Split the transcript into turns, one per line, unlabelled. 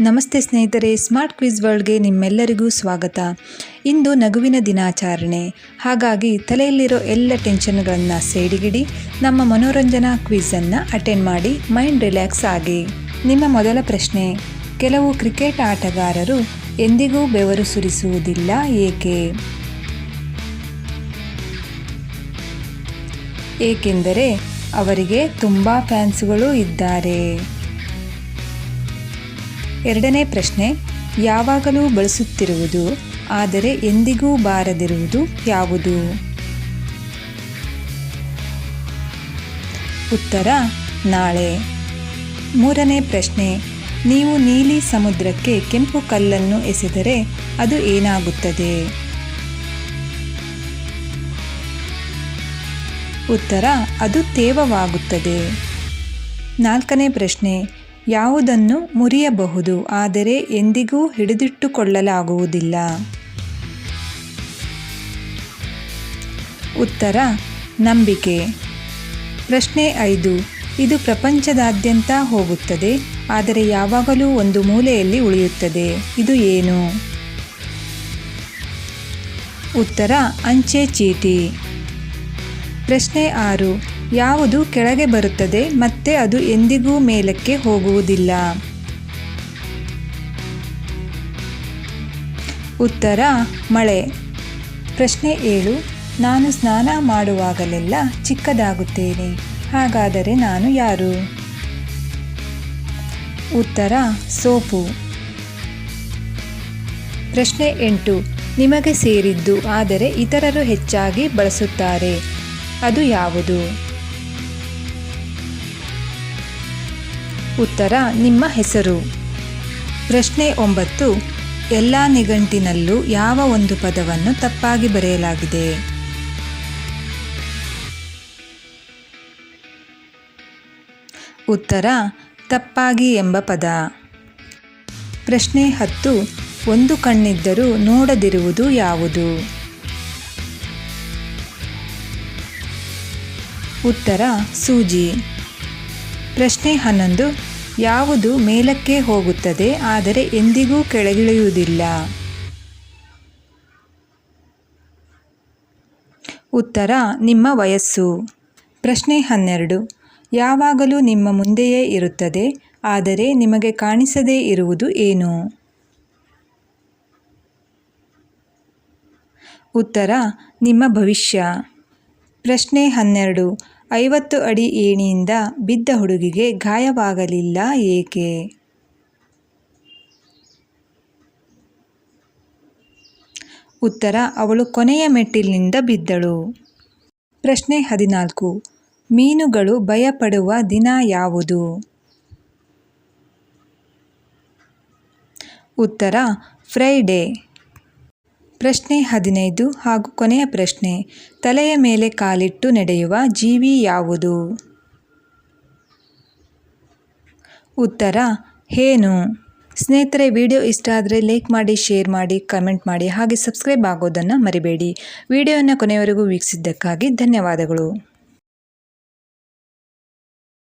ನಮಸ್ತೆ ಸ್ನೇಹಿತರೆ smart quiz ವರ್ಲ್ಡ್ಗೆ ನಿಮ್ಮೆಲ್ಲರಿಗೂ ಸ್ವಾಗತ. ಇಂದು ನಗುವಿನ ದಿನಾಚರಣೆ. ಹಾಗಾಗಿ ತಲೆಯಲ್ಲಿರೋ ಎಲ್ಲ ಟೆನ್ಷನ್ಗಳನ್ನು ಸೇಡಿಗಿಡಿ, ನಮ್ಮ ಮನೋರಂಜನಾ ಕ್ವಿಝನ್ನು ಅಟೆಂಡ್ ಮಾಡಿ ಮೈಂಡ್ ರಿಲ್ಯಾಕ್ಸ್ ಆಗಿ. ನಿಮ್ಮ ಮೊದಲ ಪ್ರಶ್ನೆ, ಕೆಲವು ಕ್ರಿಕೆಟ್ ಆಟಗಾರರು ಎಂದಿಗೂ ಬೆವರು ಸುರಿಸುವುದಿಲ್ಲ ಏಕೆ? ಏಕೆಂದರೆ ಅವರಿಗೆ ತುಂಬ ಫ್ಯಾನ್ಸ್ಗಳು ಇದ್ದಾರೆ. ಎರಡನೇ ಪ್ರಶ್ನೆ, ಯಾವಾಗಲೂ ಬಳಸುತ್ತಿರುವುದು, ಆದರೆ ಎಂದಿಗೂ ಬಾರದಿರುವುದು ಯಾವುದು? ಉತ್ತರ, ನಾಳೆ. ಮೂರನೇ ಪ್ರಶ್ನೆ, ನೀವು ನೀಲಿ ಸಮುದ್ರಕ್ಕೆ ಕೆಂಪು ಕಲ್ಲನ್ನು ಎಸೆದರೆ ಅದು ಏನಾಗುತ್ತದೆ? ಉತ್ತರ, ಅದು ತೇವವಾಗುತ್ತದೆ. ನಾಲ್ಕನೇ ಪ್ರಶ್ನೆ ಯಾವುದನ್ನು ಮುರಿಯಬಹುದು, ಆದರೆ ಎಂದಿಗೂ ಹಿಡಿದಿಟ್ಟುಕೊಳ್ಳಲಾಗುವುದಿಲ್ಲ. ಉತ್ತರ, ನಂಬಿಕೆ. ಪ್ರಶ್ನೆ ಐದು. ಇದು ಪ್ರಪಂಚದಾದ್ಯಂತ ಹೋಗುತ್ತದೆ, ಆದರೆ ಯಾವಾಗಲೂ ಒಂದು ಮೂಲೆಯಲ್ಲಿ ಉಳಿಯುತ್ತದೆ. ಇದು ಏನು? ಉತ್ತರ, ಅಂಚೆ ಚೀಟಿ. ಪ್ರಶ್ನೆ ಆರು. ಯಾವುದು ಕೆಳಗೆ ಬರುತ್ತದೆ ಮತ್ತೆ ಅದು ಎಂದಿಗೂ ಮೇಲಕ್ಕೆ ಹೋಗುವುದಿಲ್ಲ. ಉತ್ತರ, ಮಳೆ. ಪ್ರಶ್ನೆ ಏಳು, ನಾನು ಸ್ನಾನ ಮಾಡುವಾಗಲೆಲ್ಲ ಚಿಕ್ಕದಾಗುತ್ತೇನೆ, ಹಾಗಾದರೆ ನಾನು ಯಾರು? ಉತ್ತರ, ಸೋಪು. ಪ್ರಶ್ನೆ ಎಂಟು, ನಿಮಗೆ ಸೇರಿದ್ದು ಆದರೆ ಇತರರು ಹೆಚ್ಚಾಗಿ ಬಳಸುತ್ತಾರೆ, ಅದು ಯಾವುದು? ಉತ್ತರ ನಿಮ್ಮ ಹೆಸರು. ಪ್ರಶ್ನೆ ಒಂಬತ್ತು, ಎಲ್ಲ ನಿಘಂಟಿನಲ್ಲೂ ಯಾವ ಒಂದು ಪದವನ್ನು ತಪ್ಪಾಗಿ ಬರೆಯಲಾಗಿದೆ? ಉತ್ತರ, ತಪ್ಪಾಗಿ ಎಂಬ ಪದ. ಪ್ರಶ್ನೆ ಹತ್ತು, ಒಂದು ಕಣ್ಣಿದ್ದರೂ ನೋಡದಿರುವುದು ಯಾವುದು? ಉತ್ತರ, ಸೂಜಿ. ಪ್ರಶ್ನೆ ಹನ್ನೊಂದು ಯಾವುದು ಮೇಲಕ್ಕೆ ಹೋಗುತ್ತದೆ, ಆದರೆ ಎಂದಿಗೂ ಕೆಳಗಿಳಿಯುವುದಿಲ್ಲ. ಉತ್ತರ, ನಿಮ್ಮ ವಯಸ್ಸು. ಪ್ರಶ್ನೆ ಹನ್ನೆರಡು. ಯಾವಾಗಲೂ ನಿಮ್ಮ ಮುಂದೆಯೇ ಇರುತ್ತದೆ, ಆದರೆ ನಿಮಗೆ ಕಾಣಿಸದೇ ಇರುವುದು ಏನು? ಉತ್ತರ, ನಿಮ್ಮ ಭವಿಷ್ಯ. ಪ್ರಶ್ನೆ ಹನ್ನೆರಡು. ಐವತ್ತು ಅಡಿ ಏಣಿಯಿಂದ ಬಿದ್ದ ಹುಡುಗಿಗೆ ಗಾಯವಾಗಲಿಲ್ಲ ಏಕೆ? ಉತ್ತರ, ಅವಳು ಕೊನೆಯ ಮೆಟ್ಟಿಲಿನಿಂದ ಬಿದ್ದಳು. ಪ್ರಶ್ನೆ ಹದಿನಾಲ್ಕು. ಮೀನುಗಳು ಭಯಪಡುವ ದಿನ ಯಾವುದು? ಉತ್ತರ, ಫ್ರೈಡೇ. ಪ್ರಶ್ನೆ ಹದಿನೈದು ಹಾಗೂ ಕೊನೆಯ ಪ್ರಶ್ನೆ, ತಲೆಯ ಮೇಲೆ ಕಾಲಿಟ್ಟು ನಡೆಯುವ ಜೀವಿ ಯಾವುದು? ಉತ್ತರ, ಹೇನು. ಸ್ನೇಹಿತರೆ, ವಿಡಿಯೋ ಇಷ್ಟ ಆದರೆ ಲೈಕ್ ಮಾಡಿ, ಶೇರ್ ಮಾಡಿ, ಕಮೆಂಟ್ ಮಾಡಿ, ಹಾಗೆ ಸಬ್ಸ್ಕ್ರೈಬ್ ಆಗೋದನ್ನು ಮರಿಬೇಡಿ. ವಿಡಿಯೋನ ಕೊನೆಯವರೆಗೂ ವೀಕ್ಷಿಸಿದ್ದಕ್ಕಾಗಿ ಧನ್ಯವಾದಗಳು.